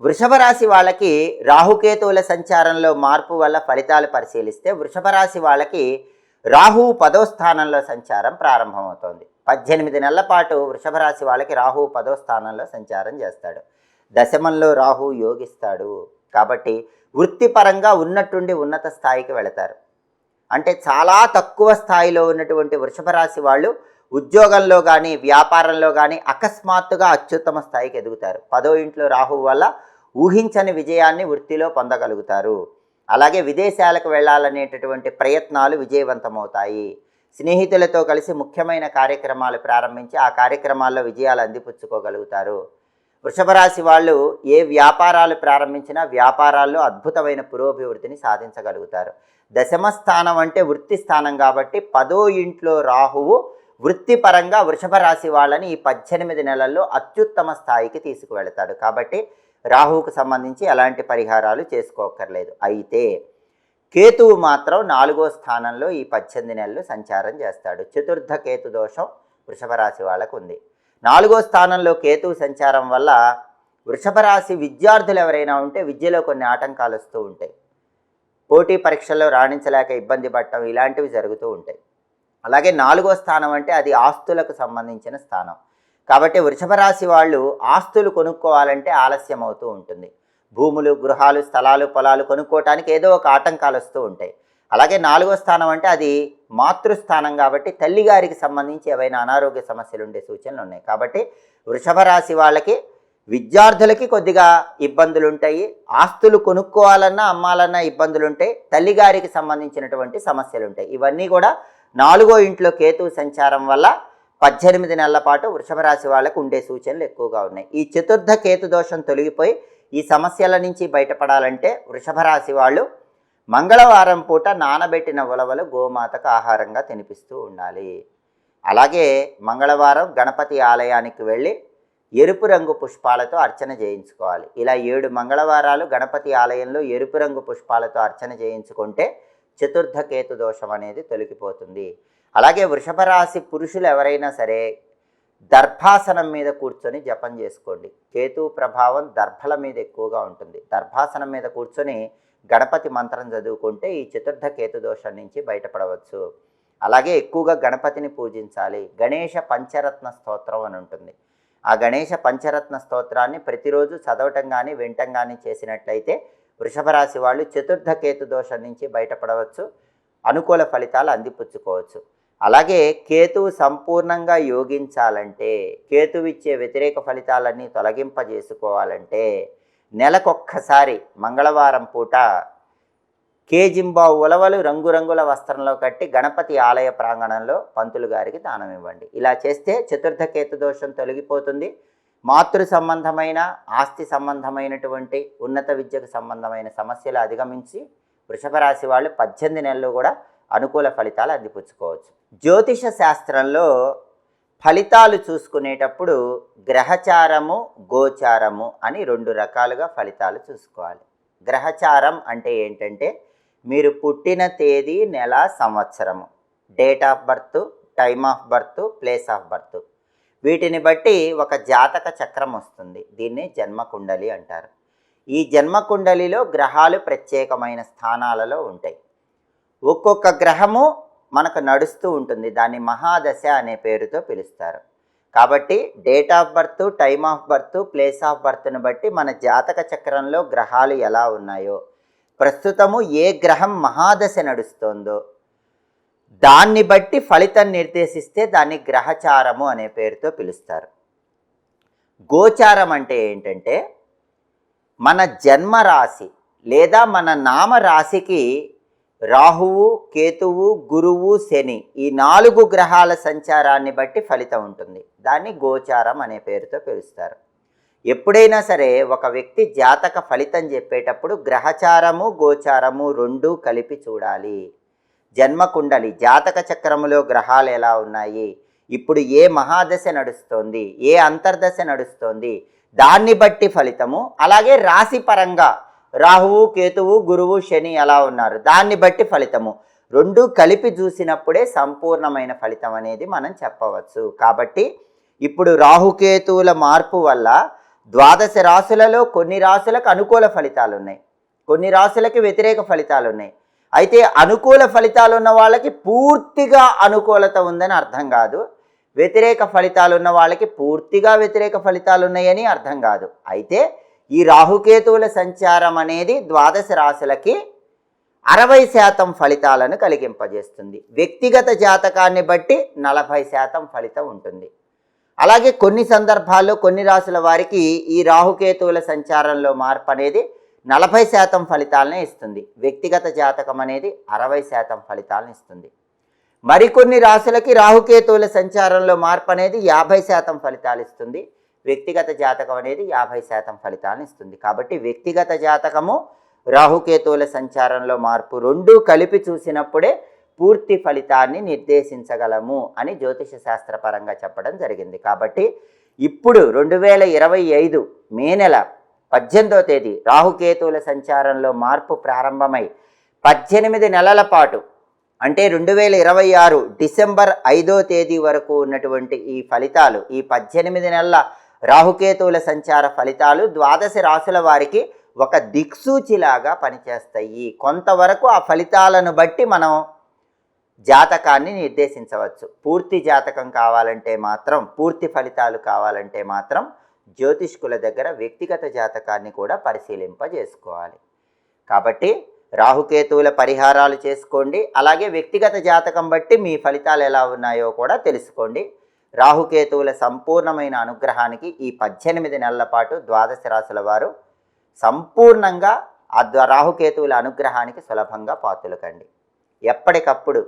వృషభ రాశి వాళ్ళకి రాహుకేతువుల సంచారంలో మార్పు వల్ల ఫలితాలు పరిశీలిస్తే వృషభ రాశి వాళ్ళకి రాహు పదో స్థానంలో సంచారం ప్రారంభమవుతోంది. పద్దెనిమిది నెలల పాటు వృషభ రాశి వాళ్ళకి రాహువు పదో స్థానంలో సంచారం చేస్తాడు. దశమంలో రాహు యోగిస్తాడు. కాబట్టి వృత్తిపరంగా ఉన్నట్టుండి ఉన్నత స్థాయికి వెళతారు. అంటే చాలా తక్కువ స్థాయిలో ఉన్నటువంటి వృషభ రాశి వాళ్ళు ఉద్యోగంలో కానీ వ్యాపారంలో కానీ అకస్మాత్తుగా అత్యుత్తమ స్థాయికి ఎదుగుతారు. పదో ఇంట్లో రాహువు వల్ల ఊహించని విజయాన్ని వృత్తిలో పొందగలుగుతారు. అలాగే విదేశాలకు వెళ్ళాలనేటటువంటి ప్రయత్నాలు విజయవంతమవుతాయి. స్నేహితులతో కలిసి ముఖ్యమైన కార్యక్రమాలు ప్రారంభించి ఆ కార్యక్రమాల్లో విజయాలు అందిపుచ్చుకోగలుగుతారు. వృషభరాశి వాళ్ళు ఏ వ్యాపారాలు ప్రారంభించినా వ్యాపారాల్లో అద్భుతమైన పురోభివృద్ధిని సాధించగలుగుతారు. దశమ స్థానం అంటే వృత్తి స్థానం కాబట్టి పదో ఇంట్లో రాహువు వృత్తిపరంగా వృషభ రాశి వాళ్ళని ఈ పద్దెనిమిది నెలల్లో అత్యుత్తమ స్థాయికి తీసుకువెళతాడు. కాబట్టి రాహువుకు సంబంధించి ఎలాంటి పరిహారాలు చేసుకోకర్లేదు అయితే కేతువు మాత్రం నాలుగో స్థానంలో ఈ పద్దెనిమిది నెలలు సంచారం చేస్తాడు. చతుర్థ కేతు దోషం వృషభ రాశి వాళ్ళకు ఉంది నాలుగో స్థానంలో కేతువు సంచారం వల్ల వృషభ రాశి విద్యార్థులు ఎవరైనా ఉంటే విద్యలో కొన్ని ఆటంకాలు వస్తూ ఉంటాయి. పోటీ పరీక్షల్లో రాణించలేక ఇబ్బంది పడటం ఇలాంటివి జరుగుతూ ఉంటాయి. అలాగే నాలుగో స్థానం అంటే అది ఆస్తులకు సంబంధించిన స్థానం. కాబట్టి వృషభ రాశి వాళ్ళు ఆస్తులు కొనుక్కోవాలంటే ఆలస్యం అవుతూ ఉంటుంది. భూములు గృహాలు స్థలాలు పొలాలు కొనుక్కోవటానికి ఏదో ఒక ఆటంకాలు వస్తూ ఉంటాయి. అలాగే నాలుగో స్థానం అంటే అది మాతృస్థానం కాబట్టి తల్లిగారికి సంబంధించి ఏవైనా అనారోగ్య సమస్యలు ఉండే సూచనలు ఉన్నాయి. కాబట్టి వృషభ రాశి వాళ్ళకి విద్యార్థులకి కొద్దిగా ఇబ్బందులు ఉంటాయి. ఆస్తులు కొనుక్కోవాలన్నా అమ్మాలన్నా ఇబ్బందులు ఉంటాయి. తల్లిగారికి సంబంధించినటువంటి సమస్యలు ఉంటాయి. ఇవన్నీ కూడా నాలుగో ఇంట్లో కేతు సంచారం వల్ల పద్దెనిమిది నెలల పాటు వృషభ రాశి వాళ్ళకు ఉండే సూచనలు ఎక్కువగా ఉన్నాయి. ఈ చతుర్థ కేతు దోషం తొలగిపోయి ఈ సమస్యల నుంచి బయటపడాలంటే వృషభ రాశి వాళ్ళు మంగళవారం పూట నానబెట్టిన ఉలవలు గోమాతకు ఆహారంగా తినిపిస్తూ ఉండాలి. అలాగే మంగళవారం గణపతి ఆలయానికి వెళ్ళి ఎరుపు రంగు పుష్పాలతో అర్చన చేయించుకోవాలి. ఇలా ఏడు మంగళవారాలు గణపతి ఆలయంలో ఎరుపు రంగు పుష్పాలతో అర్చన చేయించుకుంటే చతుర్థ కేతు దోషం అనేది తొలగిపోతుంది. అలాగే వృషభ రాశి పురుషులు ఎవరైనా సరే దర్భాసనం మీద కూర్చొని జపం చేసుకోండి. కేతు ప్రభావం దర్భల మీద ఎక్కువగా ఉంటుంది. దర్భాసనం మీద కూర్చొని గణపతి మంత్రం చదువుకుంటే ఈ చతుర్థ కేతు దోషం నుంచి బయటపడవచ్చు. అలాగే ఎక్కువగా గణపతిని పూజించాలి. గణేష పంచరత్న స్తోత్రం అని ఉంటుంది. ఆ గణేష పంచరత్న స్తోత్రాన్ని ప్రతిరోజు చదవటం కానీ వినటం కానీ చేసినట్లయితే వృషభ రాశి వాళ్ళు చతుర్థ కేతు దోషం నుంచి బయటపడవచ్చు. అనుకూల ఫలితాలు అందిపుచ్చుకోవచ్చు. అలాగే కేతువు సంపూర్ణంగా యోగించాలంటే కేతువిచ్చే వ్యతిరేక ఫలితాలన్నీ తొలగింపజేసుకోవాలంటే నెలకొక్కసారి మంగళవారం పూట కేజింబావు ఉలవలు రంగురంగుల వస్త్రంలో కట్టి గణపతి ఆలయ ప్రాంగణంలో పంతులు గారికి దానం ఇవ్వండి. ఇలా చేస్తే చతుర్థ కేతు దోషం తొలగిపోతుంది. మాతృ సంబంధమైన ఆస్తి సంబంధమైనటువంటి ఉన్నత విద్యకు సంబంధమైన సమస్యలు అధిగమించి వృషభ రాశి వాళ్ళు పద్దెనిమిది నెలలు కూడా అనుకూల ఫలితాలు అందిపుచ్చుకోవచ్చు. జ్యోతిష శాస్త్రంలో ఫలితాలు చూసుకునేటప్పుడు గ్రహచారము గోచారము అని రెండు రకాలుగా ఫలితాలు చూసుకోవాలి. గ్రహచారం అంటే ఏంటంటే మీరు పుట్టిన తేదీ నెల సంవత్సరము. Date of birth time of birth place of birth. వీటిని బట్టి ఒక జాతక చక్రం వస్తుంది. దీన్ని జన్మకుండలి అంటారు. ఈ జన్మకుండలిలో గ్రహాలు ప్రత్యేకమైన స్థానాలలో ఉంటాయి. ఒక్కొక్క గ్రహము మనకు నడుస్తూ ఉంటుంది. దాన్ని మహాదశ అనే పేరుతో పిలుస్తారు. కాబట్టి date of birth time of birth place of బర్త్ను బట్టి మన జాతక చక్రంలో గ్రహాలు ఎలా ఉన్నాయో. ప్రస్తుతము ఏ గ్రహం మహాదశ నడుస్తోందో. దాన్ని బట్టి ఫలితం నిర్దేశిస్తే దాన్ని గ్రహచారము అనే పేరుతో పిలుస్తారు. గోచారం అంటే ఏంటంటే మన జన్మ రాశి లేదా మన నామ రాశికి రాహువు కేతువు గురువు శని ఈ నాలుగు గ్రహాల సంచారాన్ని బట్టి ఫలితం ఉంటుంది. దాన్ని గోచారం అనే పేరుతో పిలుస్తారు. ఎప్పుడైనా సరే ఒక వ్యక్తి జాతక ఫలితం చెప్పేటప్పుడు గ్రహచారము గోచారము రెండు కలిపి చూడాలి. జన్మకుండలి జాతక చక్రములో గ్రహాలు ఎలా ఉన్నాయి? ఇప్పుడు ఏ మహాదశ నడుస్తోంది? ఏ అంతర్దశ నడుస్తోంది? దాన్ని బట్టి ఫలితము అలాగే రాశి పరంగా రాహువు కేతువు గురువు శని ఎలా ఉన్నారు. దాన్ని బట్టి ఫలితము. రెండు కలిపి చూసినప్పుడే సంపూర్ణమైన ఫలితం అనేది మనం చెప్పవచ్చు. కాబట్టి ఇప్పుడు రాహుకేతువుల మార్పు వల్ల ద్వాదశ రాశులలో కొన్ని రాశులకు అనుకూల ఫలితాలు ఉన్నాయి. కొన్ని రాశులకి వ్యతిరేక ఫలితాలు ఉన్నాయి. అయితే అనుకూల ఫలితాలు ఉన్న వాళ్ళకి పూర్తిగా అనుకూలత ఉందని అర్థం కాదు. వ్యతిరేక ఫలితాలు ఉన్న వాళ్ళకి పూర్తిగా వ్యతిరేక ఫలితాలు ఉన్నాయని అర్థం కాదు. అయితే ఈ రాహుకేతువుల సంచారం అనేది ద్వాదశ రాశులకి అరవై శాతం ఫలితాలను కలిగింపజేస్తుంది. వ్యక్తిగత జాతకాన్ని బట్టి నలభై శాతం ఫలితం ఉంటుంది. అలాగే కొన్ని సందర్భాల్లో కొన్ని రాశుల వారికి ఈ రాహుకేతువుల సంచారంలో మార్పు అనేది నలభై శాతం ఫలితాలనే ఇస్తుంది. వ్యక్తిగత జాతకం అనేది అరవై శాతం ఫలితాలను ఇస్తుంది. మరికొన్ని రాశులకి రాహుకేతువుల సంచారంలో మార్పు అనేది యాభై శాతం ఫలితాలు ఇస్తుంది. వ్యక్తిగత జాతకం అనేది యాభై శాతం ఫలితాలను ఇస్తుంది. కాబట్టి వ్యక్తిగత జాతకము రాహుకేతువుల సంచారంలో మార్పు రెండూ కలిపి చూసినప్పుడే పూర్తి ఫలితాన్ని నిర్దేశించగలము అని జ్యోతిష శాస్త్రపరంగా చెప్పడం జరిగింది. కాబట్టి ఇప్పుడు రెండు వేల ఇరవై ఐదు మే నెల పద్దెనిమిదో తేదీ రాహుకేతువుల సంచారంలో మార్పు ప్రారంభమై పద్దెనిమిది నెలల పాటు అంటే రెండు వేల ఇరవై ఆరు డిసెంబర్ ఐదో తేదీ వరకు ఉన్నటువంటి ఈ ఫలితాలు ఈ పద్దెనిమిది నెలల రాహుకేతువుల సంచార ఫలితాలు ద్వాదశ రాసుల వారికి ఒక దిక్సూచిలాగా పనిచేస్తాయి. కొంతవరకు ఆ ఫలితాలను బట్టి మనం జాతకాన్ని నిర్దేశించవచ్చు. పూర్తి జాతకం కావాలంటే మాత్రం పూర్తి ఫలితాలు కావాలంటే మాత్రం జ్యోతిష్కుల దగ్గర వ్యక్తిగత జాతకాన్ని కూడా పరిశీలింపజేసుకోవాలి. కాబట్టి రాహుకేతువుల పరిహారాలు చేసుకోండి. అలాగే వ్యక్తిగత జాతకం బట్టి మీ ఫలితాలు ఎలా ఉన్నాయో కూడా తెలుసుకోండి. రాహుకేతువుల సంపూర్ణమైన అనుగ్రహానికి ఈ పద్దెనిమిది నెలల పాటు ద్వాదశ రాశుల వారు సంపూర్ణంగా ఆ రాహుకేతువుల అనుగ్రహానికి సులభంగా పాతులకండి. ఎప్పటికప్పుడు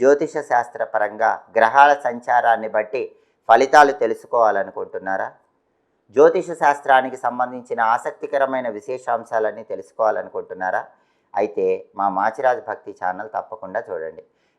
జ్యోతిష శాస్త్రపరంగా గ్రహాల సంచారాన్ని బట్టి ఫలితాలు తెలుసుకోవాలనుకుంటున్నారా? జ్యోతిష శాస్త్రానికి సంబంధించిన ఆసక్తికరమైన విశేషాంశాలన్నీ తెలుసుకోవాలనుకుంటున్నారా? అయితే మా మాచిరాజ్ భక్తి ఛానల్ తప్పకుండా చూడండి.